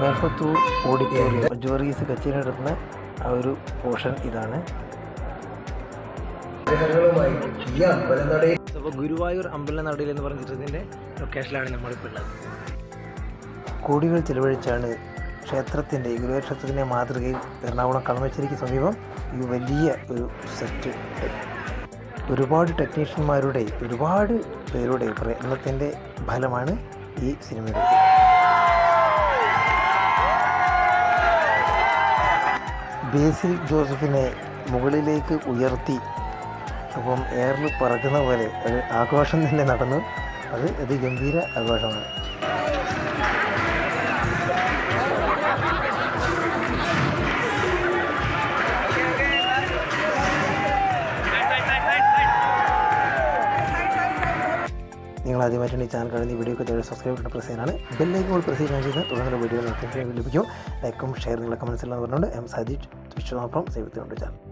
Melpathur auditorium ജോറീസ് കച്ചേരി നടത്തുന്ന ആ ഒരു പോർഷൻ ഇതാണ്. അപ്പോൾ ഗുരുവായൂർ അമ്പലനടയിൽ എന്ന് പറഞ്ഞ ചിത്രത്തിന്റെ ലൊക്കേഷനിലാണ് നമ്മളിപ്പോൾ ഉള്ളത്. കോടികൾ ചിലവഴിച്ചാണ് ക്ഷേത്രത്തിന്റെ ഗുരുവായൂർ ക്ഷേത്രത്തിന്റെ മാതൃകയിൽ എറണാകുളം കളമശ്ശേരിക്ക് സമീപം ഈ വലിയ ഒരു സെറ്റ് ഒരുപാട് ടെക്നീഷ്യന്മാരുടെ ഒരുപാട് പേരുടെ പ്രയത്നത്തിന്റെ ഫലമാണ് ഈ സിനിമയുടെ. ബേസിൽ ജോസഫിനെ മുകളിലേക്ക് ഉയർത്തി അപ്പം എയറിൽ പറക്കുന്ന പോലെ ഒരു ആഘോഷം തന്നെ നടന്നു. അത് അതിഗംഭീര ആഘോഷമാണ്. നിങ്ങൾ ആദ്യമായിട്ടാണ് ഈ ചാനൽ കാണുന്ന വീഡിയോ ഒക്കെ സബ്സ്ക്രൈബ് ബട്ടൺ പ്രസ് ചെയ്യാനാണ്. ബെല്ലൈക്കോൾ പ്രസ് ചെയ്യാൻ ചെയ്ത് തുടർന്നുള്ള വീഡിയോ നോട്ടിഫിക്കേഷൻ ലഭിക്കും. ലൈക്കും ഷെയർ നിങ്ങളെ കമൻസിലാണെന്ന് പറഞ്ഞുകൊണ്ട്. എം സജീഷ് വിശ്വനാഥം സേവിത്തുകൊണ്ട് ചാനൽ